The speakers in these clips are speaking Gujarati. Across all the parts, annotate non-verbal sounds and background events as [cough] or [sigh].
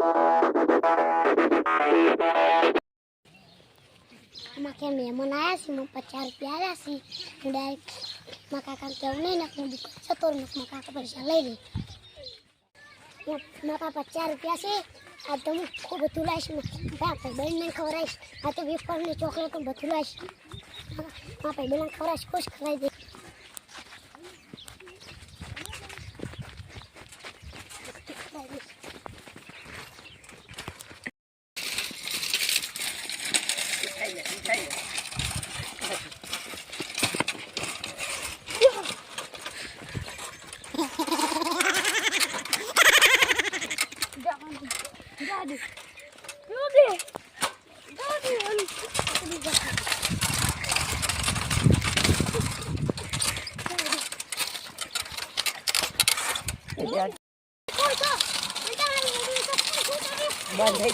આમાં કે મહેમાન આવ્યા છે મને પચાસ રૂપિયા આવ્યા છે. હું ડાયરેક્ટ મારા કાકાને કહેવું નહીં ને હું દુકાન જતો રહું મારા કાકા પૈસા લઈ લે. મારા પાસે પચાસ રૂપિયા છે, આ તો હું ખૂબ બધું લાવીશ ભાઈ આપણે બહેનને ખવડાવીશ. આ તો વેફર ને ચોકલેટ બધું લાવીશ મારા ભાઈ બહેનને ખવડાવીશ, ખુશ ખવડાવી દે.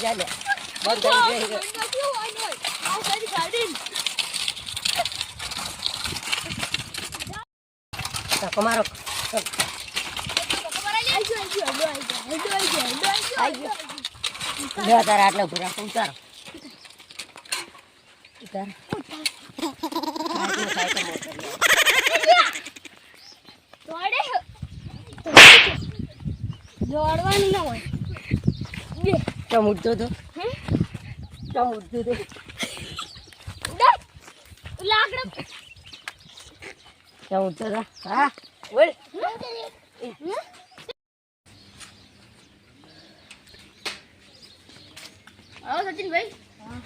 બંધ થઈ જાય લે. બંધ થઈ જાય લે. ધક્કો મારો લ્યો તારે આટલે ઊભો રાખો ઉતારો. ઉતારો. દોડવાનું ના હોય. ચમ ઉડતો તો. ચમ ઉડતો તો. લાકડું ચમ ઉડતો તો હા બોલ. આવો સચિનભાઈ.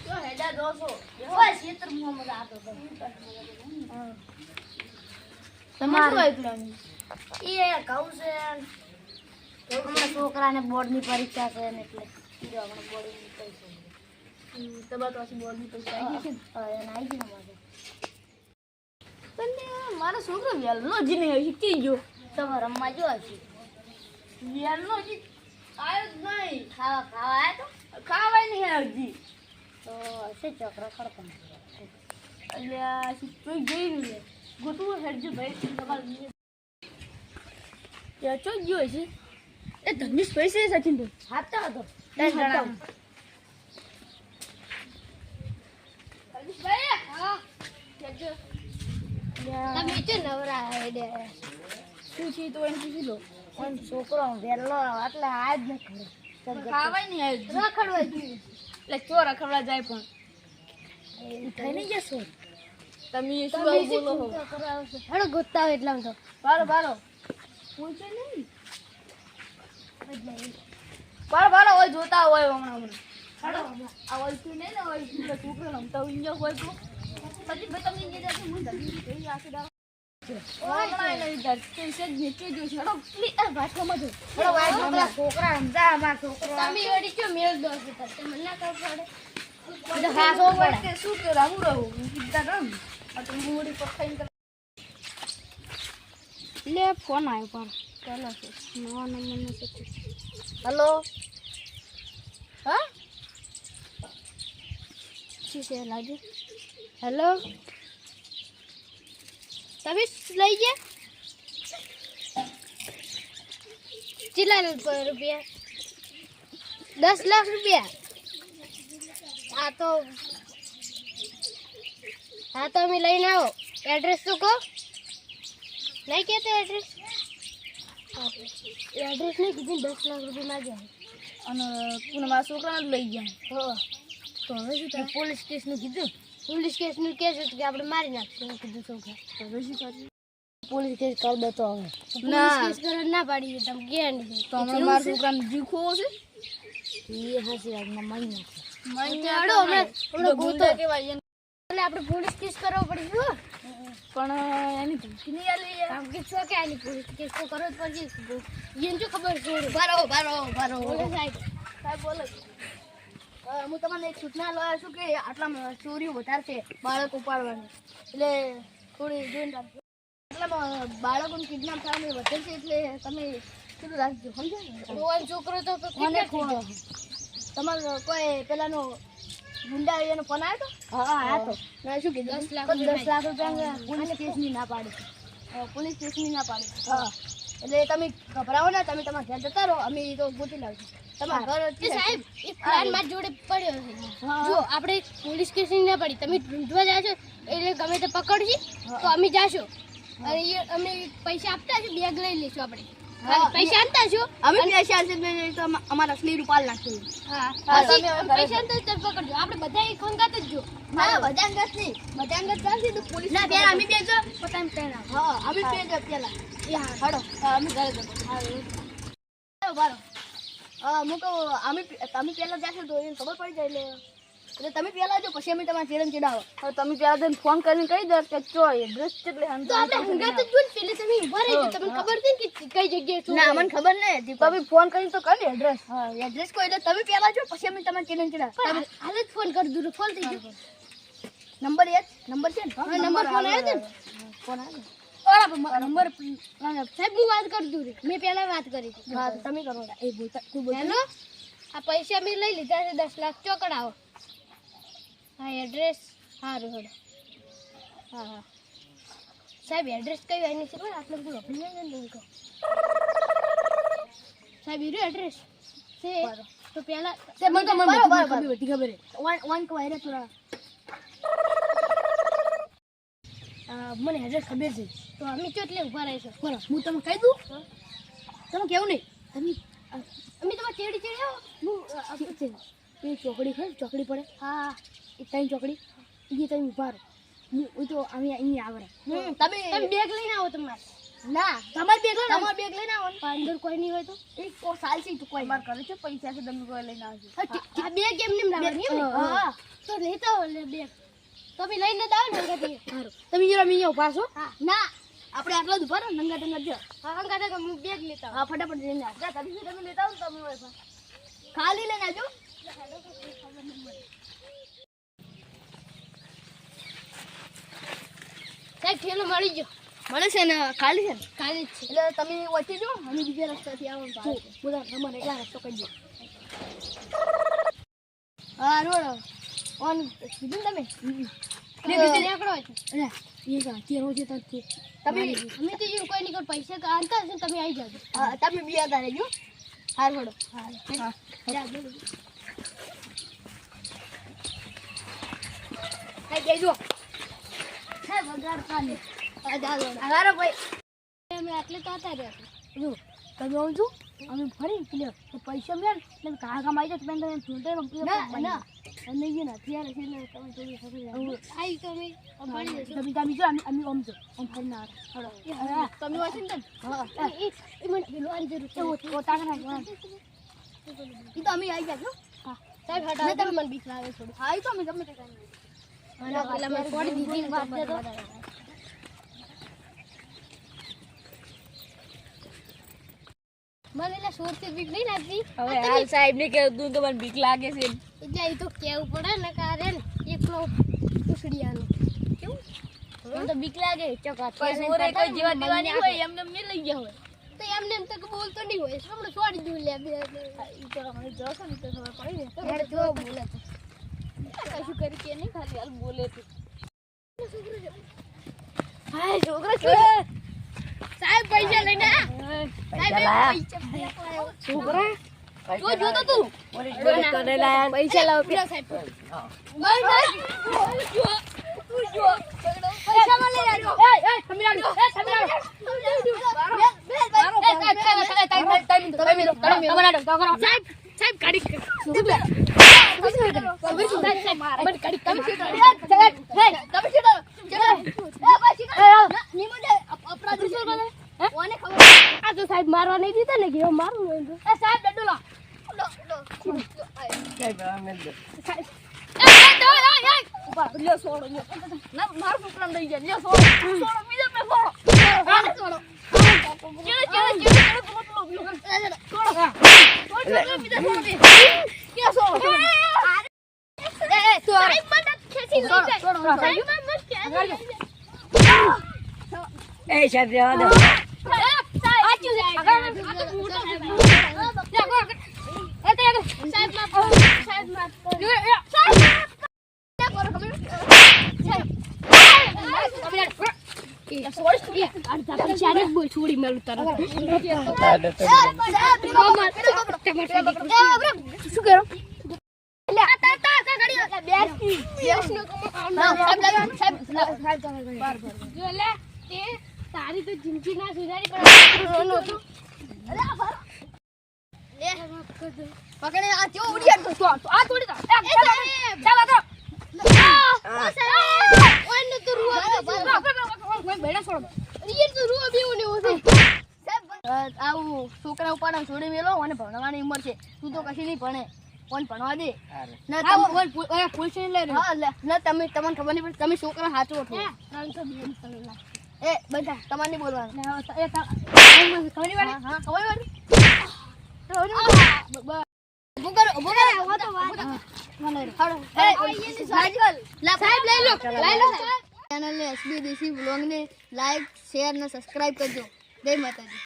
તો હેડા દોસો ઓય ક્ષેત્ર મોહમ્મદ આતો તમારું એ કહું છે છોકરાને બોર્ડની પરીક્ષા છે ને એટલે. તમારે તો પછી બોર્ડની આવી ગઈ છે ને આવી ગઈ ને મારે પણ મારો છોકરો વહેલો જ નહીં શીખી ગયો તમે રમવા જો હશે વહેલો જ આવ્યો જ નહીં ખાવા ખાવા આવ્યો તો. ખાવાય નહીં હજી તો હશે ચોકરા ખડકો એટલે આ જોઈ લે ગોતવું હેડજો ભાઈ તમારે ચો ગયો હશે એ ધનુષ પૈસે સચિન ભાઈ હાથતો હતો દસ જણા ધનુષભાઈ હા. હેડજો તમે તો નવરા હેડે. શું છે તો એને પૂછી લો. ઓન છોકરો વેલો એટલે આ જ ન કરે. ખાવાય નહીં આવ્યો રખડવા જોઈએ. એટલે ચો રખડવા જાય પણ. થઈ નહીં જશો. તમે શું આવું બોલો છો હેડો ગોતતા હોય એટલા તો બારો બારો પૂછે નહીં. બારો બારો હોય જોતા હોય હમણાં હમણાં આ વળતું નહીં ને ઓય છોકરો રમતા હોય ઇન્જો હોય તો પછી ભાઈ તમને ઇન્જો જાય હું ધમી ગઈ આખી જો જો હેડો છોકરા રમતા અમાર છોકરો તમે વળી ક્યો મેળ દો છો તમને ના ખબર પડે લે ફોન આવ્યો પર ચાલો છે નવા હલો? હા? શું છે લાગે હેલો? તમે લઈ ગયા? કેટલા રૂપિયા? દસ લાખ રૂપિયા? હા તો હા, તો અમે લઈને આવો. એડ્રેસ શું કહો? નહીં કહેતો એડ્રેસ એડ્રેસ નહીં કીધું દસ લાખ રૂપિયા માગ્યા અને મારા છોકરાને લઈ ગયા. હા. તો હવે શું થાય? પોલીસ કેસનું કીધું? પોલીસ કેસનું કેસ હતું કે આપણે મારી નાખશું કીધું છોકરા હવે શું કરશું પોલીસ કેસ કરી દો તો હવે ના. કેસ કરવા ના પાડી તમે ગેરંટી તો અમે મારા છોકરાને જીવ ખોવો છે? એ હાસી વાતમાં મારી નાખો. હમણાં- હમણાં ગોતો. એને. એટલે આપણે પોલીસ કેસ કરવો પડશે. પણ એની ધમકી નહીં આલી યાર. આમ કે આની પોલીસ કેસ તો કરવો જ પડશે? એને શું ખબર છે? બારો બારો બારો બોલો સાહેબ. સાહેબ બોલો. હું તમને એક સૂચના લઉં છું કે આટલામાં ચોરીઓ વધારે છે બાળક ઉપાડવાની. એટલે થોડી જોઈને રાખજો. આટલામાં બાળકોને કિડનેપ થવાની વધે છે એટલે તમે કેટલું રાખજો સમજો ને છોકરો તો તમારો કોઈ પેલાનો ગુંડા એનો ફોન આવ્યો તો હા હા તો મેં શું કીધું? દસ લાખ દસ લાખ રૂપિયા પોલીસ કેસની ના પાડી પોલીસ કેસની ના પાડી હા. એટલે તમે ગભરાવો ને તમે તમારા ઘેર જતા રહો અમે એ તો ગોતી લાવજો તમારા ઘર છે. સાહેબ એક પ્લાન મારી જોડે પડ્યો છે. જો આપણે પોલીસ સ્ટેશન ના પડી. તમે ઢૂંઢવા જાશો એટલે ગમે તે પકડશે તો અમે જાશો. અને અમે પૈસા આપતા છે બેગ લઈ લઈશું આપણે. પૈસા છો? અમે પૈસા આલશે તો અમારા અસલી રૂપાલ નાખશું હા હા, પછી તમે હવે ઘરે પૈસા આપતા તમે પકડજો. આપણે બધા એક હંગાત જ જો. ના બધા અંગત નહીં. બધા અંગત ચાલશે તો પોલીસ ના પેલા અમે બેજો હા. અમે બેજો પેલા. એ હા. હડો અમે ઘરે જતો હા. બારો. હા હું કહું અમે તમે પહેલા જાશો તો એને ખબર પડી જાય એટલે. એટલે તમે પહેલા જો પછી અમે તમારા ચેડન ચડાવો. હવે તમે પહેલા જઈને ફોન કરીને કહી દો કે ચો એડ્રેસ હમ તો આપણે હંગાત જ જો ને પેલે તમે ઊભા રહેજો તમને ખબર છે કે કઈ જગ્યાએ છું ના મને ખબર નહીં હતી તમે ફોન કરીને તો કરી એડ્રેસ હા. એડ્રેસ કોઈ એટલે તમે પહેલા જો પછી અમે તમારા ચેડન ચડાવો. તમે હાલ જ ફોન કરી દઉં ફોન થઈ ગયો. નંબર એક નંબર છે ને? નંબર ફોન આવ્યો છે ને? ફોન આવ્યો નંબર સાહેબ હું વાત કરી દઉં મેં પહેલા વાત કરી હતી. તમે કરો. એ બોલતા તું બોલ. આ પૈસા મેં લઈ લીધા છે દસ લાખ. ચોકડાવો હા એડ્રેસ સારું હેડો. હા હા. સાહેબ એડ્રેસ કયું એની છે? ખબર આપણે કોઈ અભિનય નહીં કહો. સાહેબ એનું એડ્રેસ છે? તો પહેલા સાહેબ મને તો મને બરાબર, બધી બધી ખબર છે વન વન કો વાયરે થોડા મને એડ્રેસ ખબર છે. તો અમે ચોટલે ઊભા રહીશું બોલો હું તમને કહી દઉં? તમે કેવું નહીં? તમે અમે તમારે ચેડી ચેડી આવો? હું ચોકડી ખરી ચોકડી પડે? હા. ત્રણ ચોકડી. એ તમે ઊભા રહો. હું તો અમે અહીંયા આવડે. હમ, તમે તમે બેગ લઈને આવો તમારે. ના તમારે બેગ લઈને તમારે બેગ લઈને આવો. અંદર કોઈ નહીં હોય તો? એક કો સાલ છે તો કોઈ માર કરે છે પૈસા છે તમે કોઈ લઈને આવજો. આ બેગ એમ લાવવાની એમ ને? હા, હા. તો લેતા હો લે બેગ તમે લઈને દાવ આવો ને અંગાથી. સારું [laughs] તમે જરા અહીંયા ઊભા છો? હા. ના આપણે આટલો જ ઊભા રહો નંગા ટંગા જો. હા અંગાથે કે હું બેગ લેતા આવું. હા ફટાફટ જઈને આવ. જા તમે તમે લેતા આવો તમે ખાલી લઈને આવજો. સાહેબ ઠેલો મળી ગયો. મળે છે ને? ખાલી છે ને? ખાલી જ છે. એટલે તમે વચ્ચે જો અમે બીજા રસ્તાથી આવો બધા તમારે એટલા રસ્તો કહી દો. હા રોડ ઓન કીધું ને તમે? તમે અમે તો એવું કોઈ નહીં કોઈ પૈસા કા આનતા ને તમે આવી જાજો. હા તમે બી આતા રહેજો હાર હોડો હા. જા જો હા જઈજો હે વગાર કાલે આ જા રોડ હારો ભાઈ અમે આટલે તો હતા રહ્યા જો તમે આવું છું અમે ફરી ક્લિયર પૈસા મળે ને એટલે કાં કામ આવી જાય તો તમે ના નથી યાર એટલે તમે જોઈ શકો જશે તમે તમે જો અમે અમે જો હળો તમે વાંચી ને હા. એ એ મને પેલો આની જરૂર છે તો અમે આવી જાય હા સાહેબ હટાવો તમે મને બીક લાગે થોડી હા ઈ તો અમે ગમે તે કામ મને એટલે સોરથી બીક નહીં લાગતી. હવે હાલ સાહેબ ને કે તું તો મને બીક લાગે છે. એટલે એ તો કેવું પડે ને કારે ને એકલો ઉસડિયાનો કેવું? મને તો બીક લાગે. ચકા સોરે કોઈ જીવા દીવાની હોય એમને મે લઈ ગયા હોય. તો એમને એમ તો બોલતો નહીં હોય. આપણે છોડી દઉં લે બે તો અમે જોશો ને તો ખબર પડી ને જો બોલે કરી નહીં ખાલી હાલ બોલે તું હાય છોકરા કે સાહેબ પૈસા લઈને છોકરા જો જોતો તું પૈસા લાવ પીરા સાહેબ બસ બસ જો તું જો પૈસા માં એ એ સમીરાણી એ સમીરાણી સાહેબ સાહેબ ગાડી તો સાહેબ મારવા નહીં દીધા ને કે મારું સાહેબ લ્યો સોડો ના મારું છોકરાને લઈ જાય સાહેબ મને ખેંચી લઈ જાય સાહેબ મને ખેંચી એ સાહેબ રહેવા દો છોડી મેલું તરત આને તો શું કરો લે આ તા તા તા ગાડી બેસ બેસ નો સાહેબ લાવ સાહેબ જો લે તે છોકરા ઉપાડા છોડી મેલો અને ભણવાની ઉંમર છે તું તો કશી નહીં ભણે કોણ ભણવા દે. ના તમે પોલીસ લઈ હા લે. ના તમે તમને ખબર નહીં પડે તમે છોકરા સાચો છો. એ બધા તમારે નહીં બોલવાનું. ખબર નહીં પડે? હા ખબર પડે? ઊભો કરો ઊભો કરો. ઊભો તો સાહેબ. લઈ લો. લઈ લો. ચેનલ ને એસબી દેશી વ્લોગ ને લાઈક શેર ને સબસ્ક્રાઇબ કરજો. જય માતાજી.